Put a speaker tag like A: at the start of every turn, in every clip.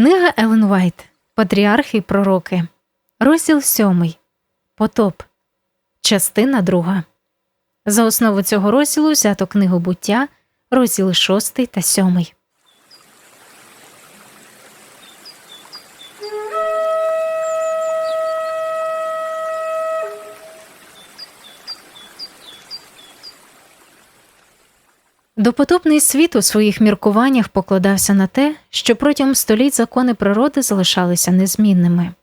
A: Книга Елен Вайт Патріархи й пророки. Розділ сьомий. Потоп. Частина друга. За основу цього розділу взято книгу буття, розділи шостий та сьомий. Допотопний світ у своїх міркуваннях покладався на те, що протягом століть закони природи залишалися незмінними.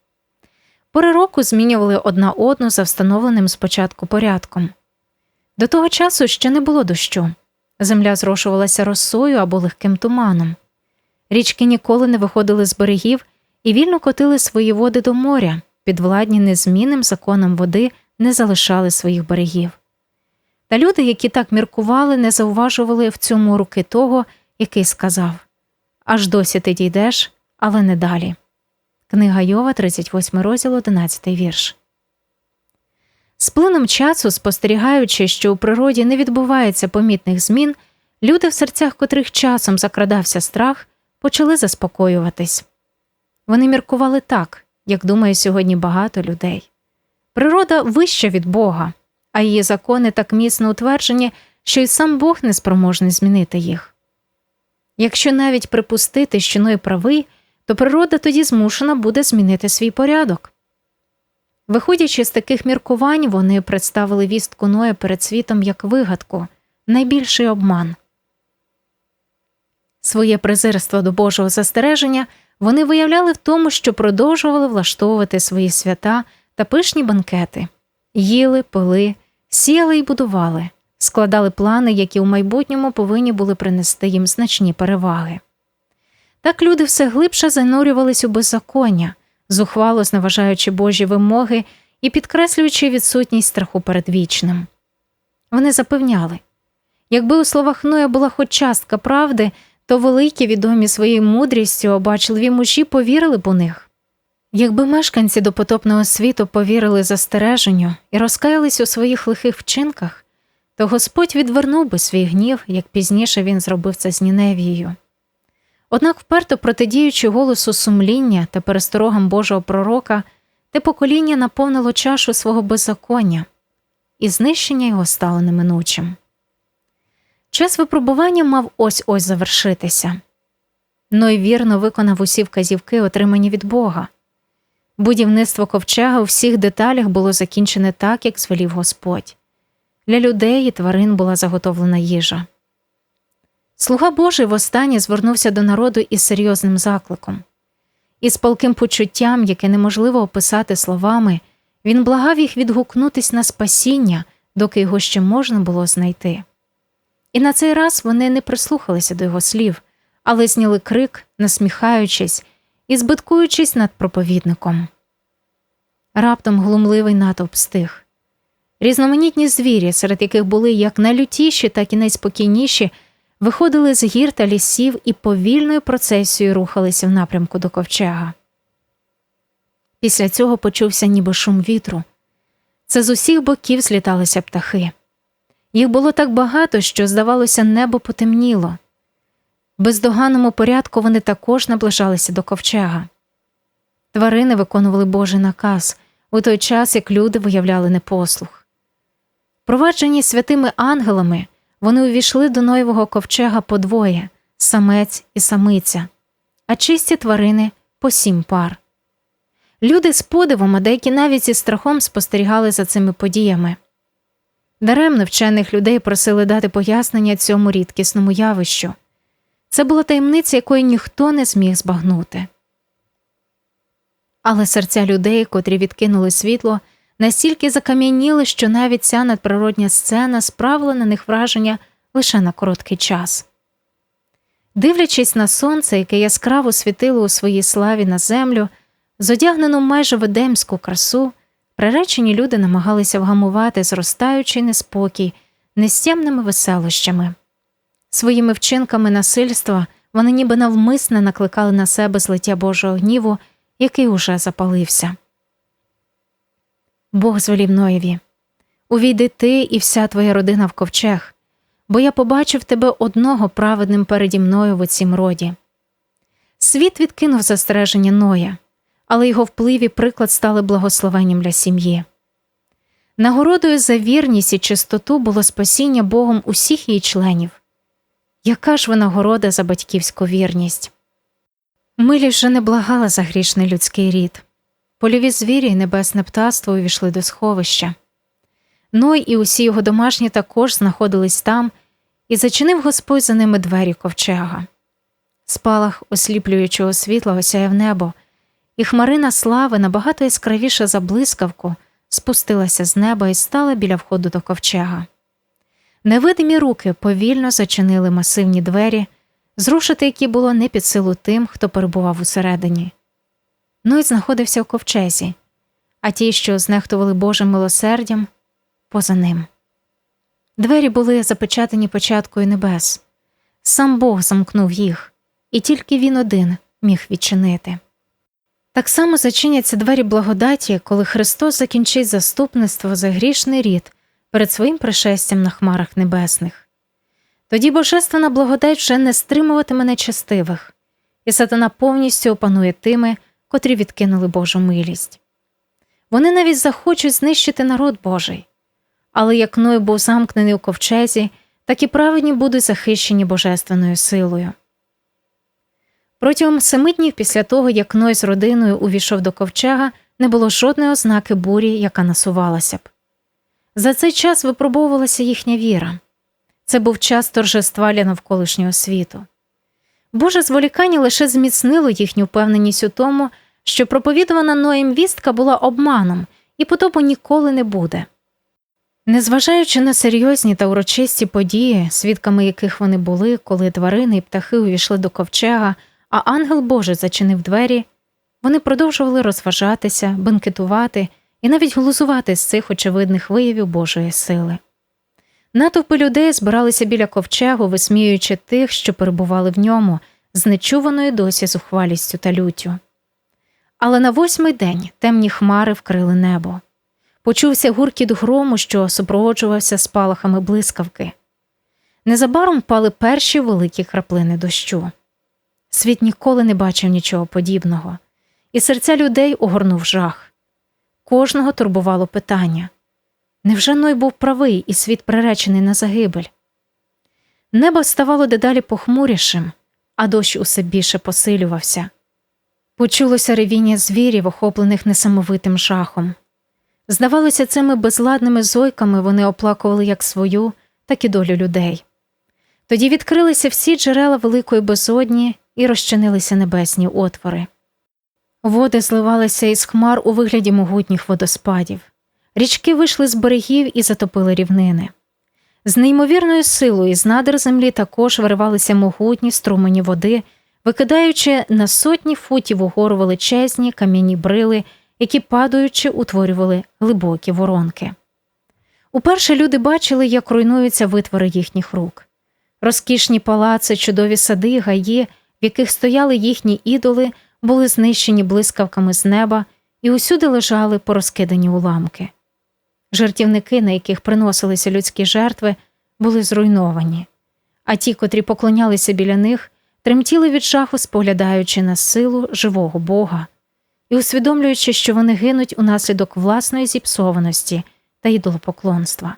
A: Пори року змінювали одна одну за встановленим спочатку порядком. До того часу ще не було дощу, земля зрошувалася росою або легким туманом. Річки ніколи не виходили з берегів і вільно котили свої води до моря, підвладні незмінним законам води не залишали своїх берегів. Та люди, які так міркували, не зауважували в цьому руки того, який сказав Аж досі ти дійдеш, але не далі. Книга Йова, 38 розділ, 11 вірш. З плином часу, спостерігаючи, що у природі не відбувається помітних змін, люди, в серцях котрих часом закрадався страх, почали заспокоюватись. Вони міркували так, як думає сьогодні багато людей. Природа вища від Бога а її закони так міцно утверджені, що й сам Бог не спроможний змінити їх. Якщо навіть припустити, що Ной правий, то природа тоді змушена буде змінити свій порядок. Виходячи з таких міркувань, вони представили вістку Ноя перед світом як вигадку, найбільший обман. Своє презирство до Божого застереження вони виявляли в тому, що продовжували влаштовувати свої свята та пишні банкети, їли, пили, сіяли і будували, складали плани, які у майбутньому повинні були принести їм значні переваги. Так люди все глибше занурювались у беззаконня, зухвало зневажаючи Божі вимоги і підкреслюючи відсутність страху перед вічним. Вони запевняли якби у словах Ноя була хоч частка правди, то великі, відомі своєю мудрістю, обачливі мужі повірили б у них. Якби мешканці допотопного світу повірили застереженню і розкаялись у своїх лихих вчинках, то Господь відвернув би свій гнів, як пізніше він зробив це з Ніневією. Однак, вперто протидіючи голосу сумління та пересторогам Божого пророка, те покоління наповнило чашу свого беззаконня, і знищення його стало неминучим. Час випробування мав ось ось завершитися. Ной вірно виконав усі вказівки, отримані від Бога. Будівництво ковчега у всіх деталях було закінчене так, як звелів Господь. Для людей і тварин була заготовлена їжа. Слуга Божий востаннє звернувся до народу із серйозним закликом. Із палким почуттям, яке неможливо описати словами, він благав їх відгукнутись на спасіння, доки його ще можна було знайти. І на цей раз вони не прислухалися до його слів, але зняли крик, насміхаючись і збиткуючись над проповідником. Раптом глумливий натовп стих. Різноманітні звірі, серед яких були як найлютіші, так і найспокійніші, виходили з гір та лісів і повільною процесією рухалися в напрямку до ковчега. Після цього почувся ніби шум вітру. Це з усіх боків зліталися птахи. Їх було так багато, що, здавалося, небо потемніло. Бездоганному порядку вони також наближалися до ковчега. Тварини виконували Божий наказ у той час, як люди виявляли непослух. Проваджені святими ангелами, вони увійшли до Ноєвого ковчега по двоє самець і самиця, а чисті тварини по сім пар. Люди з подивом, а деякі навіть зі страхом спостерігали за цими подіями. Даремно вчених людей просили дати пояснення цьому рідкісному явищу. Це була таємниця, якої ніхто не зміг збагнути. Але серця людей, котрі відкинули світло, настільки закам'яніли, що навіть ця надприродня сцена справила на них враження лише на короткий час. Дивлячись на сонце, яке яскраво світило у своїй славі на землю, зодягнену майже в едемську красу, приречені люди намагалися вгамувати зростаючий неспокій нестямними веселощами. Своїми вчинками насильства вони ніби навмисне накликали на себе злиття Божого гніву, який уже запалився. Бог звелів Ноєві Увійди ти і вся твоя родина в ковчег, бо я побачив тебе одного праведним переді мною в оцім роді. Світ відкинув застереження Ноя, але його вплив і приклад стали благословенням для сім'ї. Нагородою за вірність і чистоту було спасіння Богом усіх її членів. Яка ж винагорода за батьківську вірність? Милість вже не благала за грішний людський рід. Польові звірі і небесне птаство увійшли до сховища. Ной і усі його домашні також знаходились там, і зачинив Господь за ними двері ковчега. Спалах осліплюючого світла осяяв небо, і хмарина слави набагато яскравіша за блискавку спустилася з неба і стала біля входу до ковчега. Невидимі руки повільно зачинили масивні двері, зрушити які було не під силу тим, хто перебував усередині. Ной знаходився в ковчезі, а ті, що знехтували Божим милосердям, поза ним. Двері були запечатані початкою небес. Сам Бог замкнув їх, і тільки він один міг відчинити. Так само зачиняться двері благодаті, коли Христос закінчить заступництво за грішний рід перед своїм пришестям на хмарах небесних. Тоді божественна благодать вже не стримуватиме нечестивих, і сатана повністю опанує тими, котрі відкинули Божу милість. Вони навіть захочуть знищити народ Божий, але як Ной був замкнений у ковчезі, так і праведні будуть захищені божественною силою. Протягом семи днів після того, як Ной з родиною увійшов до ковчега, не було жодної ознаки бурі, яка насувалася б. За цей час випробовувалася їхня віра це був час торжества для навколишнього світу. Боже зволікання лише зміцнило їхню впевненість у тому, що проповідувана Ноєм вістка була обманом і потопу ніколи не буде. Незважаючи на серйозні та урочисті події, свідками яких вони були, коли тварини і птахи увійшли до ковчега, а ангел Божий зачинив двері, вони продовжували розважатися, бенкетувати і навіть глузувати з цих очевидних виявів Божої сили. Натовпи людей збиралися біля ковчегу, висміюючи тих, що перебували в ньому, з нечуваною досі зухвалістю та люттю. Але на восьмий день темні хмари вкрили небо. Почувся гуркіт грому, що супроводжувався спалахами блискавки. Незабаром впали перші великі краплини дощу. Світ ніколи не бачив нічого подібного, і серця людей огорнув жах. Кожного турбувало питання невже Ной був правий і світ приречений на загибель? Небо ставало дедалі похмурішим, а дощ усе більше посилювався. Почулося ревіння звірів, охоплених несамовитим жахом. Здавалося, цими безладними зойками вони оплакували як свою, так і долю людей. Тоді відкрилися всі джерела великої безодні і розчинилися небесні отвори. Води зливалися із хмар у вигляді могутніх водоспадів, річки вийшли з берегів і затопили рівнини. З неймовірною силою з надр землі також виривалися могутні струмені води, викидаючи на сотні футів угору величезні кам'яні брили, які, падаючи, утворювали глибокі воронки. Уперше люди бачили, як руйнуються витвори їхніх рук. Розкішні палаци, чудові сади, гаї, в яких стояли їхні ідоли, були знищені блискавками з неба і усюди лежали порозкидані уламки. Жертівники, на яких приносилися людські жертви, були зруйновані, а ті, котрі поклонялися біля них, тремтіли від жаху, споглядаючи на силу живого Бога і усвідомлюючи, що вони гинуть унаслідок власної зіпсованості та ідолопоклонства.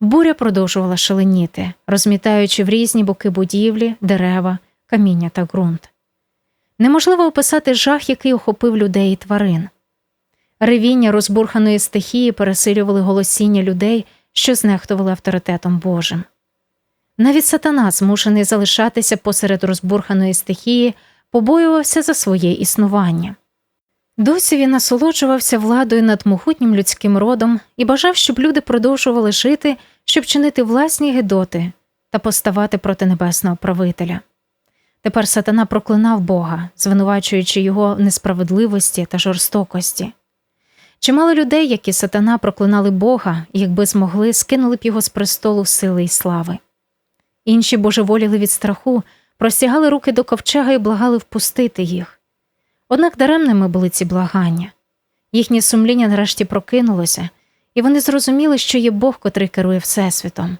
A: Буря продовжувала шаленіти, розмітаючи в різні боки будівлі, дерева, каміння та ґрунт. Неможливо описати жах, який охопив людей і тварин. Ревіння розбурханої стихії пересилювали голосіння людей, що знехтували авторитетом Божим. Навіть сатана, змушений залишатися посеред розбурханої стихії, побоювався за своє існування. Досі він насолоджувався владою над могутнім людським родом і бажав, щоб люди продовжували жити, щоб чинити власні гедоти та поставати проти небесного правителя. Тепер сатана проклинав Бога, звинувачуючи його в несправедливості та жорстокості. Чимало людей, які сатана проклинали Бога, якби змогли, скинули б його з престолу сили і слави. Інші божеволіли від страху, простягали руки до ковчега і благали впустити їх. Однак даремними були ці благання. Їхнє сумління нарешті прокинулося, і вони зрозуміли, що є Бог, котрий керує Всесвітом.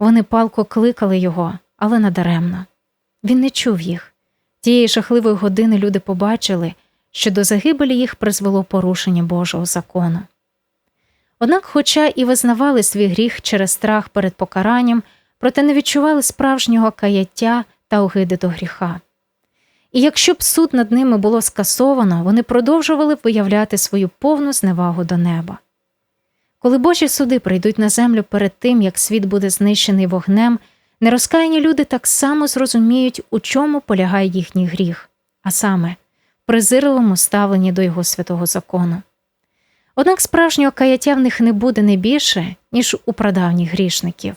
A: Вони палко кликали його, але надаремно. Він не чув їх, Тієї жахливої години люди побачили, що до загибелі їх призвело порушення Божого закону. Однак, хоча і визнавали свій гріх через страх перед покаранням, проте не відчували справжнього каяття та огиди до гріха. І якщо б суд над ними було скасовано, вони продовжували виявляти свою повну зневагу до неба. Коли Божі суди прийдуть на землю перед тим, як світ буде знищений вогнем, нерозкаяні люди так само зрозуміють, у чому полягає їхній гріх, а саме презирливому ставленні до його святого закону. Однак справжнього каяття в них не буде не більше, ніж у прадавніх грішників.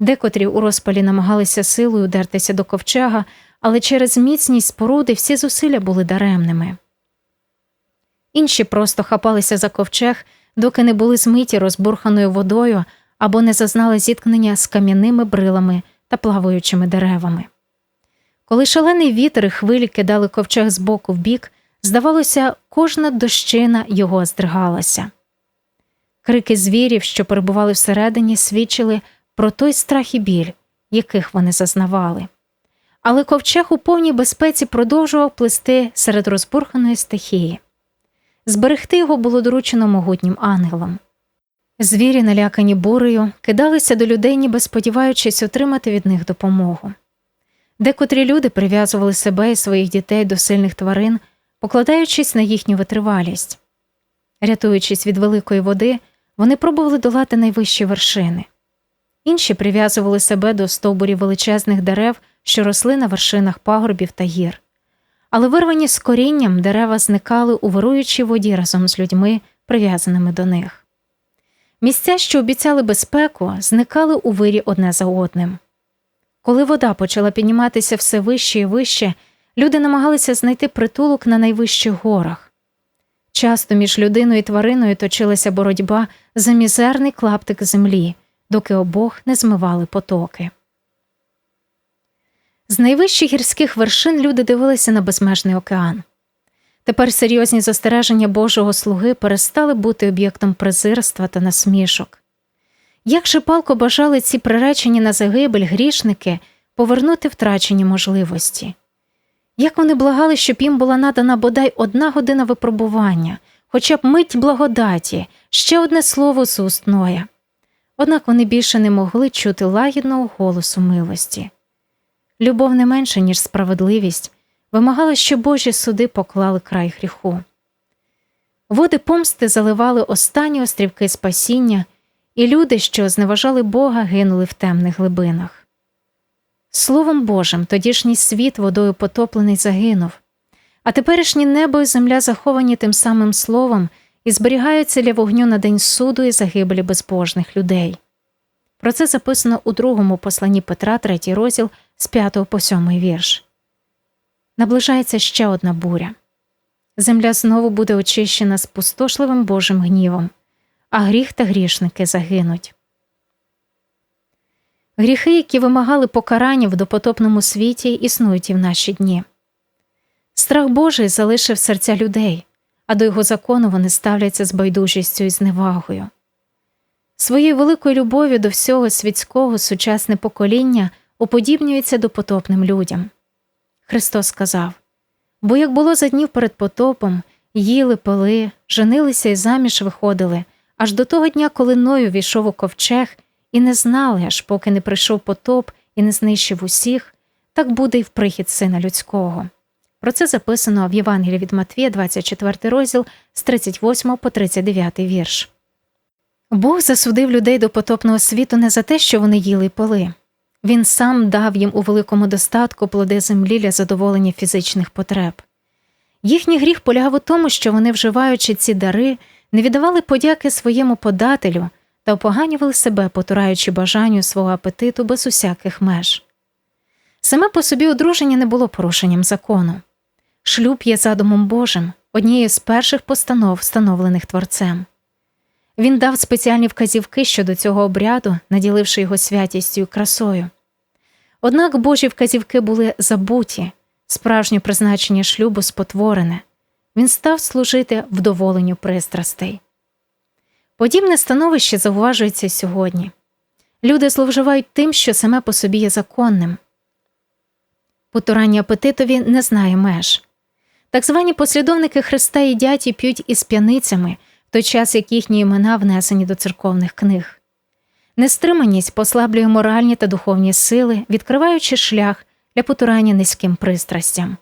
A: Декотрі у розпалі намагалися силою дертися до ковчега, але через міцність споруди всі зусилля були даремними. Інші просто хапалися за ковчег, доки не були змиті розбурханою водою або не зазнали зіткнення з кам'яними брилами та плаваючими деревами. Коли шалений вітер і хвилі кидали ковчег з боку в бік, здавалося, кожна дощина його здригалася. Крики звірів, що перебували всередині, свідчили про той страх і біль, яких вони зазнавали. Але ковчег у повній безпеці продовжував плисти серед розбурханої стихії. Зберегти його було доручено могутнім ангелам. Звірі, налякані бурею, кидалися до людей, ніби сподіваючись отримати від них допомогу. Декотрі люди прив'язували себе і своїх дітей до сильних тварин, покладаючись на їхню витривалість. Рятуючись від великої води, вони пробували долати найвищі вершини. Інші прив'язували себе до стовбурів величезних дерев, що росли на вершинах пагорбів та гір. Але вирвані з корінням дерева зникали у вируючій воді разом з людьми, прив'язаними до них. Місця, що обіцяли безпеку, зникали у вирі одне за одним. Коли вода почала підніматися все вище і вище, люди намагалися знайти притулок на найвищих горах. Часто між людиною і твариною точилася боротьба за мізерний клаптик землі, доки обох не змивали потоки. З найвищих гірських вершин люди дивилися на безмежний океан. Тепер серйозні застереження Божого слуги перестали бути об'єктом презирства та насмішок. Як же палко бажали ці приречені на загибель грішники повернути втрачені можливості? Як вони благали, щоб їм була надана бодай одна година випробування, хоча б мить благодаті, ще одне слово з уст Ноя. Однак вони більше не могли чути лагідного голосу милості. Любов не менше, ніж справедливість, вимагала, щоб Божі суди поклали край гріху. Води помсти заливали останні острівки спасіння, і люди, що зневажали Бога, гинули в темних глибинах. Словом Божим, тодішній світ водою потоплений загинув, а теперішні небо і земля заховані тим самим словом і зберігаються для вогню на день суду і загибелі безбожних людей. Про це записано у другому посланні Петра, третій розділ з 5 по 7 вірш. Наближається ще одна буря. Земля знову буде очищена спустошливим Божим гнівом, а гріх та грішники загинуть. Гріхи, які вимагали покарання в допотопному світі, існують і в наші дні. Страх Божий залишив серця людей, а до його закону вони ставляться з байдужістю і зневагою. Своєю великою любов'ю до всього світського сучасне покоління уподібнюється до потопним людям. Христос сказав бо як було за днів перед потопом, їли, пили, женилися і заміж виходили, аж до того дня, коли Ною війшов у ковчег, і не знали, аж поки не прийшов потоп і не знищив усіх, так буде й в прихід сина людського. Про це записано в Євангелії від Матвія, 24 розділ з 38 по 39 вірш. Бог засудив людей до потопного світу не за те, що вони їли й пили. Він сам дав їм у великому достатку плоди землі для задоволення фізичних потреб. Їхній гріх полягав у тому, що вони, вживаючи ці дари, не віддавали подяки своєму подателю та опоганювали себе, потураючи бажанню свого апетиту без усяких меж. Саме по собі одруження не було порушенням закону. Шлюб є задумом Божим, однією з перших постанов, встановлених творцем. Він дав спеціальні вказівки щодо цього обряду, наділивши його святістю і красою. Однак Божі вказівки були забуті, справжнє призначення шлюбу спотворене, він став служити вдоволенню пристрастей. Подібне становище зауважується сьогодні. Люди зловживають тим, що саме по собі є законним. Потурання апетитові не знає меж. Так звані послідовники Христа їдять і п'ють із п'яницями, той час як їхні імена внесені до церковних книг. Нестриманість послаблює моральні та духовні сили, відкриваючи шлях для потурання низьким пристрастям.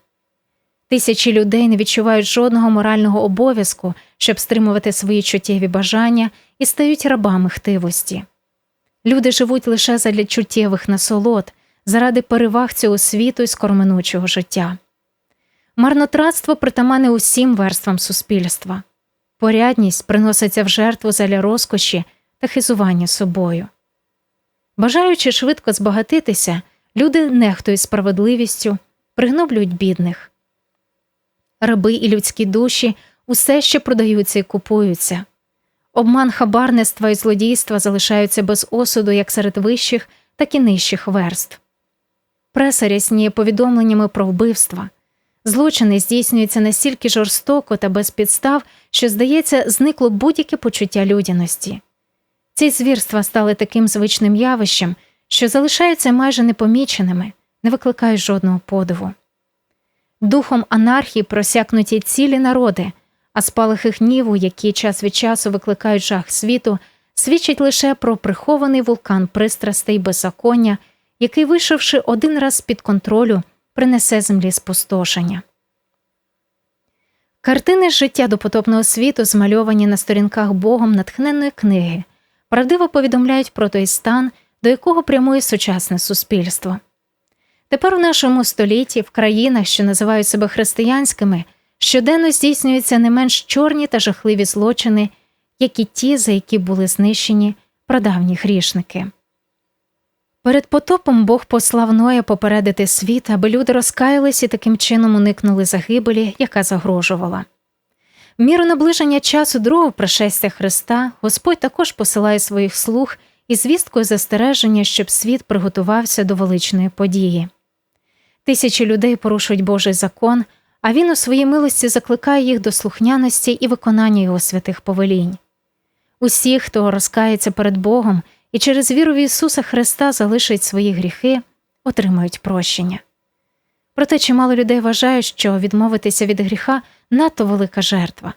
A: Тисячі людей не відчувають жодного морального обов'язку, щоб стримувати свої чуттєві бажання і стають рабами хтивості. Люди живуть лише задля чуттєвих насолод, заради переваг цього світу і скорменучого життя. Марнотратство притамане усім верствам суспільства, порядність приноситься в жертву заля розкоші та хизування собою. Бажаючи швидко збагатитися, люди нехтують справедливістю, пригноблюють бідних. Раби і людські душі усе ще продаються і купуються. Обман хабарництва і злодійства залишаються без осуду як серед вищих, так і нижчих верств. Преса рясніє повідомленнями про вбивства. Злочини здійснюються настільки жорстоко та без підстав, що, здається, зникло будь-яке почуття людяності. Ці звірства стали таким звичним явищем, що залишаються майже непоміченими, не викликають жодного подиву. Духом анархії просякнуті цілі народи, а спалахи гніву, які час від часу викликають жах світу, свідчать лише про прихований вулкан пристрастей беззаконня, який, вийшовши один раз під контролю, принесе землі спустошення. Картини з життя допотопного світу, змальовані на сторінках Богом натхненної книги, правдиво повідомляють про той стан, до якого прямує сучасне суспільство. Тепер у нашому столітті, в країнах, що називають себе християнськими, щоденно здійснюються не менш чорні та жахливі злочини, як і ті, за які були знищені прадавні грішники. Перед потопом Бог послав Ноя попередити світ, аби люди розкаялись і таким чином уникнули загибелі, яка загрожувала. В міру наближення часу другого пришестя Христа Господь також посилає своїх слуг із звісткою застереження, щоб світ приготувався до величної події. Тисячі людей порушують Божий закон, а він у своїй милості закликає їх до слухняності і виконання його святих повелінь. Усі, хто розкається перед Богом і через віру в Ісуса Христа залишить свої гріхи, отримають прощення. Проте чимало людей вважають, що відмовитися від гріха надто велика жертва.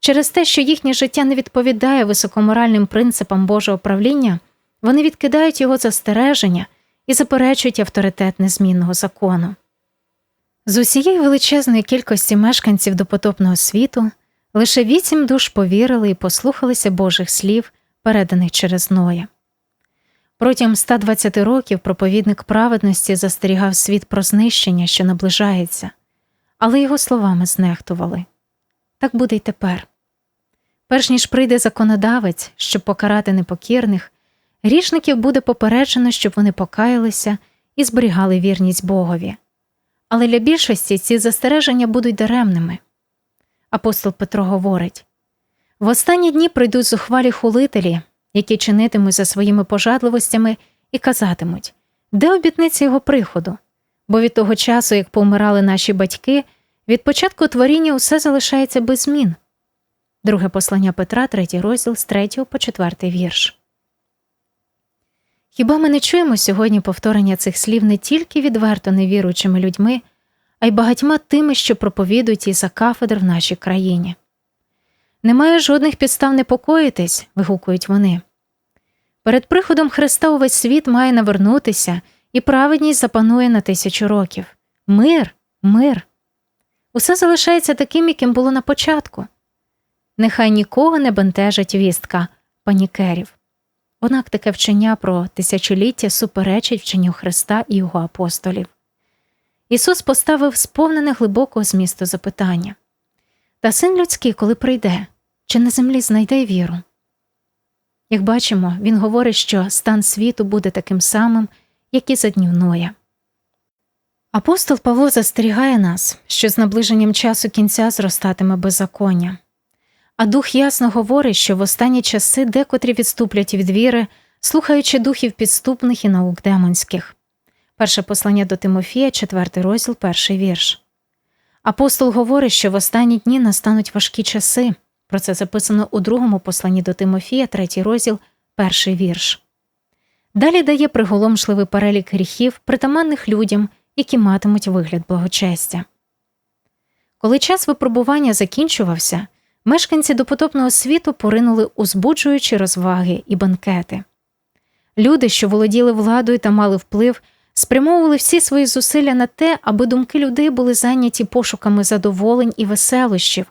A: Через те, що їхнє життя не відповідає високоморальним принципам Божого правління, вони відкидають його застереження і заперечують авторитет незмінного закону. З усієї величезної кількості мешканців допотопного світу лише вісім душ повірили і послухалися Божих слів, переданих через Ноя. Протягом 120 років проповідник праведності застерігав світ про знищення, що наближається, але його словами знехтували так буде й тепер. Перш ніж прийде законодавець, щоб покарати непокірних, грішників буде попереджено, щоб вони покаялися і зберігали вірність Богові. Але для більшості ці застереження будуть даремними. Апостол Петро говорить в останні дні прийдуть зухвалі хулителі, які чинитимуть за своїми пожадливостями і казатимуть, де обітниця його приходу, бо від того часу, як помирали наші батьки, від початку творіння усе залишається без змін. Друге послання Петра, третій розділ з 3 по 4 вірш. Хіба ми не чуємо сьогодні повторення цих слів не тільки відверто невіруючими людьми, а й багатьма тими, що проповідують із за кафедр в нашій країні? Немає жодних підстав непокоїтись, вигукують вони. Перед приходом Христа увесь світ має навернутися, і праведність запанує на тисячу років. Мир, мир. Усе залишається таким, яким було на початку. Нехай нікого не бентежить вістка панікерів. Однак таке вчення про тисячоліття суперечить вченню Христа і його апостолів. Ісус поставив сповнене глибокого змісту запитання Та син людський, коли прийде, чи на землі знайде віру? Як бачимо, він говорить, що стан світу буде таким самим, як і за днів Ноя. Апостол Павло застерігає нас, що з наближенням часу кінця зростатиме беззаконня. А дух ясно говорить, що в останні часи декотрі відступлять від віри, слухаючи духів підступних і наук демонських. Перше послання до Тимофія, 4 розділ, перший вірш. Апостол говорить, що в останні дні настануть важкі часи. Про це записано у другому посланні до Тимофія, третій розділ, перший вірш. Далі дає приголомшливий перелік гріхів, притаманних людям, які матимуть вигляд благочестя. Коли час випробування закінчувався, мешканці допотопного світу поринули у збуджуючі розваги і банкети. Люди, що володіли владою та мали вплив, спрямовували всі свої зусилля на те, аби думки людей були зайняті пошуками задоволень і веселощів,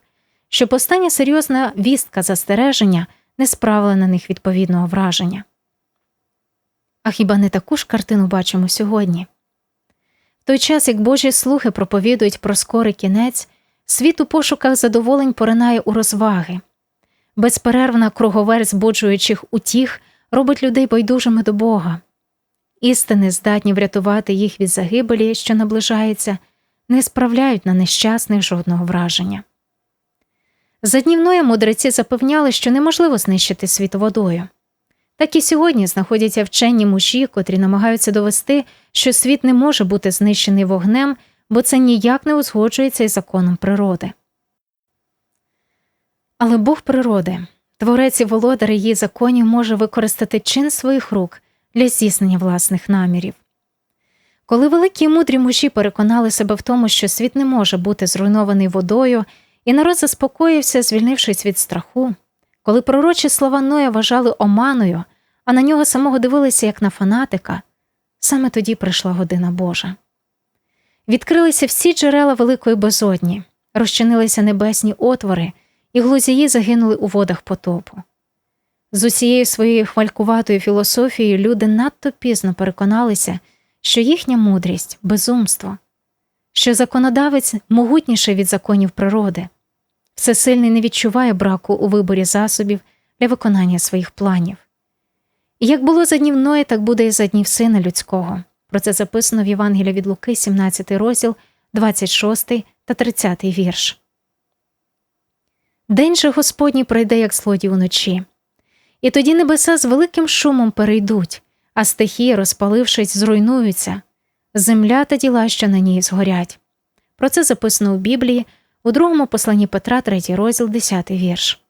A: щоб остання серйозна вістка застереження не справила на них відповідного враження. А хіба не таку ж картину бачимо сьогодні? В той час, як Божі слухи проповідують про скорий кінець, світ у пошуках задоволень поринає у розваги, безперервна круговерть збуджуючих утіх робить людей байдужими до Бога. Істини, здатні врятувати їх від загибелі, що наближається, не справляють на нещасних жодного враження. За днівної мудреці запевняли, що неможливо знищити світ водою. Так і сьогодні знаходяться вчені мужі, котрі намагаються довести, що світ не може бути знищений вогнем, бо це ніяк не узгоджується із законом природи. Але Бог природи, творець і володар її законів може використати чин своїх рук для здійснення власних намірів. Коли великі і мудрі мужі переконали себе в тому, що світ не може бути зруйнований водою, і народ заспокоївся, звільнившись від страху, коли пророчі слова Ноя вважали оманою, а на нього самого дивилися як на фанатика, саме тоді прийшла година Божа. Відкрилися всі джерела великої безодні, розчинилися небесні отвори, і глузії загинули у водах потопу. З усією своєю хвалькуватою філософією люди надто пізно переконалися, що їхня мудрість безумство, що законодавець могутніший від законів природи, всесильний не відчуває браку у виборі засобів для виконання своїх планів. І як було за днів Ної, так буде і за днів сина людського. Про це записано в Євангелії від Луки, 17 розділ, 26 та 30 вірш. День же Господній пройде, як злодій уночі. І тоді небеса з великим шумом перейдуть, а стихії, розпалившись, зруйнуються, земля та діла, що на ній згорять. Про це записано у Біблії у другому посланні Петра, 3 розділ, 10 вірш.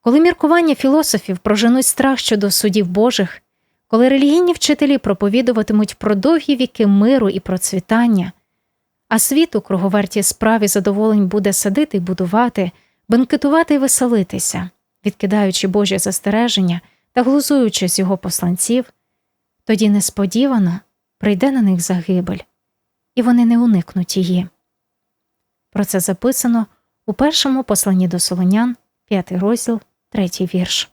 A: Коли міркування філософів проженуть страх щодо судів Божих, коли релігійні вчителі проповідуватимуть про довгі віки миру і процвітання, а світ у круговерті справі задоволень буде садити й будувати, бенкетувати й веселитися відкидаючи Божі застереження та глузуючи з його посланців, тоді несподівано прийде на них загибель, і вони не уникнуть її. Про це записано у першому посланні до Солонян, 5 розділ, 3 вірш.